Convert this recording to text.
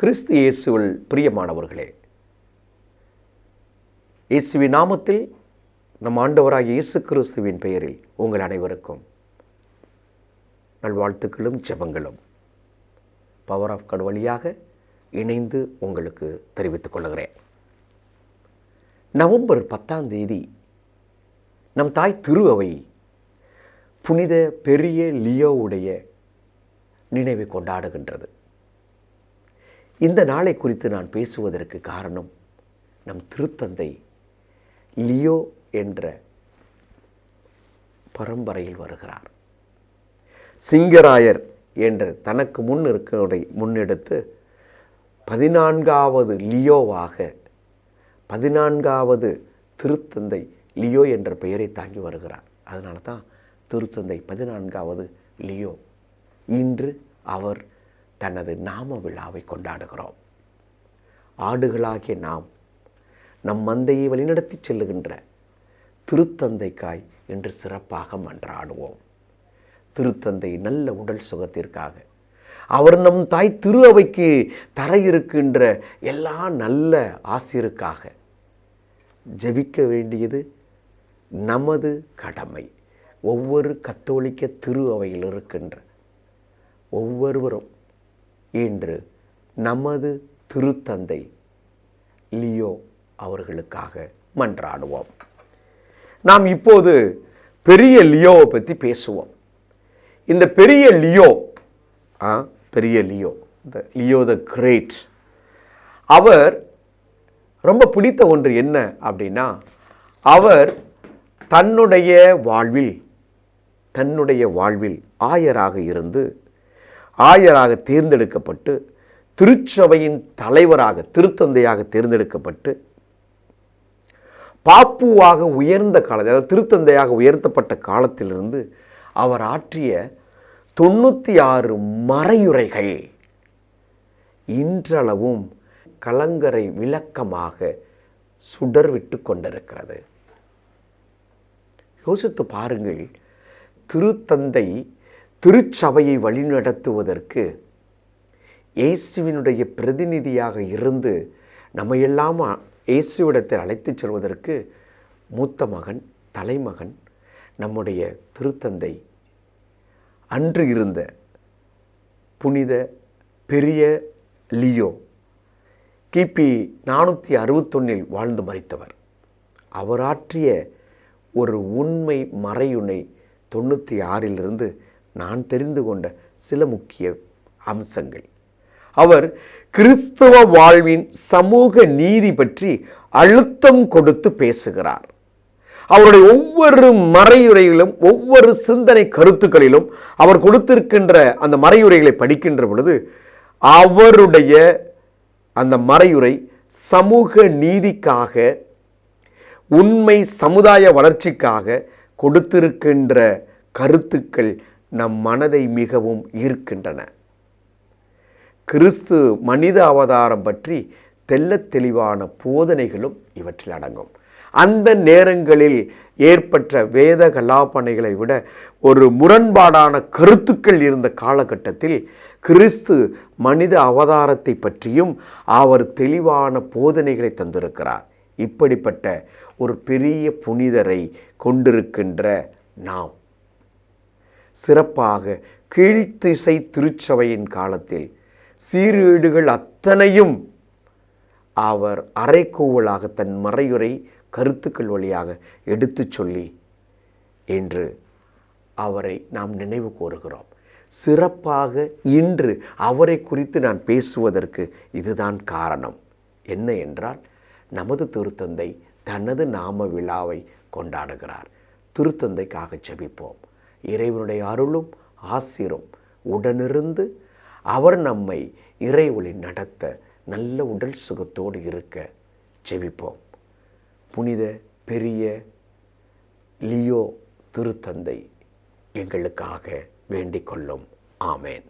கிறிஸ்து இயேசுவில் பிரியமானவர்களே இயேசுவின் நாமத்தில் நம் ஆண்டவராகிய இயேசு கிறிஸ்துவின் பெயரில் உங்கள் அனைவருக்கும் நல்வாழ்த்துக்களும் ஜெபங்களும். பவர் ஆஃப் கட் வழியாக இணைந்து உங்களுக்கு தெரிவித்துக் கொள்கிறேன். நவம்பர் பத்தாம் தேதி நம் தாய் திருவவை புனித பெரிய லியோவுடைய நினைவை கொண்டாடுகின்றது. இந்த நாளை குறித்து நான் பேசுவதற்கு காரணம் நம் திருத்தந்தை லியோ என்ற பரம்பரையில் வருகிறார். சிங்கராயர் என்ற தனக்கு முன் இருக்கிறதை முன்னெடுத்து பதினான்காவது லியோவாக பதினான்காவது திருத்தந்தை லியோ என்ற பெயரை தாங்கி வருகிறார். அதனால தான் திருத்தந்தை பதினான்காவது லியோ. இன்று அவர் தனது நாம விழாவை கொண்டாடுகிறோம். ஆடுகளாகிய நாம் நம் மந்தையை வழிநடத்தி செல்லுகின்ற திருத்தந்தைக்காய் என்று சிறப்பாக மன்றாடுவோம். திருத்தந்தை நல்ல உடல் சுகத்திற்காக அவர் நம் தாய் திரு அவைக்கு தர இருக்கின்ற எல்லா நல்ல ஆசிரியருக்காக ஜெபிக்க வேண்டியது நமது கடமை. ஒவ்வொரு கத்தோலிக்க திரு அவையில் இருக்கின்ற ஒவ்வொருவரும் இன்று நமது திருத்தந்தை லியோ அவர்களுக்காக மன்றாடுவோம். நாம் இப்போது பெரிய லியோவை பற்றி பேசுவோம். இந்த பெரிய லியோ ஆ பெரிய Leo the Leo the great அவர் ரொம்ப பிடித்த ஒன்று என்ன அப்படின்னா அவர் தன்னுடைய வாழ்வில் தன்னுடைய வாழ்வில் ஆயராக இருந்து ஆயராக தேர்ந்தெடுக்கப்பட்டு திருச்சபையின் தலைவராக திருத்தந்தையாக தேர்ந்தெடுக்கப்பட்டு பாப்புவாக உயர்ந்த காலத்தில் அதாவது திருத்தந்தையாக உயர்த்தப்பட்ட காலத்திலிருந்து அவர் ஆற்றிய தொண்ணூற்றி ஆறு மறையுரைகள் இன்றளவும் கலங்கரை விளக்கமாக சுடர்விட்டு கொண்டிருக்கிறது. யோசித்து பாருங்கள் திருத்தந்தை திருச்சபையை வழிநடத்துவதற்கு இயேசுவினுடைய பிரதிநிதியாக இருந்து நம்மையெல்லாம் இயேசுவிடத்தில் அழைத்துச் செல்வதற்கு மூத்த மகன் தலைமகன் நம்முடைய திருத்தந்தை அன்று இருந்த புனித பெரிய லியோ கிபி நானூற்றி அறுபத்தொன்னில் வாழ்ந்து மறித்தவர். அவராற்றிய ஒரு உண்மை மறையுனை தொண்ணூற்றி ஆறிலிருந்து நான் தெரிந்து கொண்ட சில முக்கிய அம்சங்கள். அவர் கிறிஸ்தவ வாழ்வின் சமூக நீதி பற்றி அழுத்தம் கொடுத்து பேசுகிறார். அவருடைய ஒவ்வொரு மறையுரையிலும் ஒவ்வொரு சிந்தனை கருத்துக்களிலும் அவர் கொடுத்திருக்கின்ற அந்த மறையுரைகளை படிக்கின்ற பொழுது அவருடைய அந்த மறையுரை சமூக நீதிக்காக உண்மை சமுதாய வளர்ச்சிக்காக கொடுத்திருக்கின்ற கருத்துக்கள் நம் மனதை மிகவும் ஈர்க்கின்றன. கிறிஸ்து மனித அவதாரம் பற்றி தெள்ளத் தெளிவான போதனைகளும் இவற்றில் அடங்கும். அந்த நேரங்களில் ஏற்பட்ட வேத கலாபனைகளை விட ஒரு முரண்பாடான கருத்துக்கள் இருந்த காலகட்டத்தில் கிறிஸ்து மனித அவதாரத்தை பற்றியும் அவர் தெளிவான போதனைகளை தந்திருக்கிறார். இப்படிப்பட்ட ஒரு பெரிய புனிதரை கொண்டிருக்கின்ற நாம். சிறப்பாக கீழ்த்திசை திருச்சபையின் காலத்தில் சீர்கேடுகள் அத்தனையும் அவர் அரைக்கோவலாக தன் மறையுரை கருத்துக்கள் வழியாக எடுத்துச் சொல்லி என்று அவரை நாம் நினைவு கூறுகிறோம். சிறப்பாக இன்று அவரை குறித்து நான் பேசுவதற்கு இதுதான் காரணம். என்ன என்றால் நமது திருத்தந்தை தனது நாம விழாவை கொண்டாடுகிறார். திருத்தந்தைக்காக ஜெபிப்போம் இறைவனுடைய அருளும் ஆசிரும். உடனிருந்து அவர் நம்மை இறைவழி நடத்த நல்ல உடல் சுகத்தோடு இருக்க ஜெபிப்போம். புனித பெரிய லியோ திருத்தந்தை எங்களுக்காக வேண்டிக் கொள்ளும். ஆமேன்.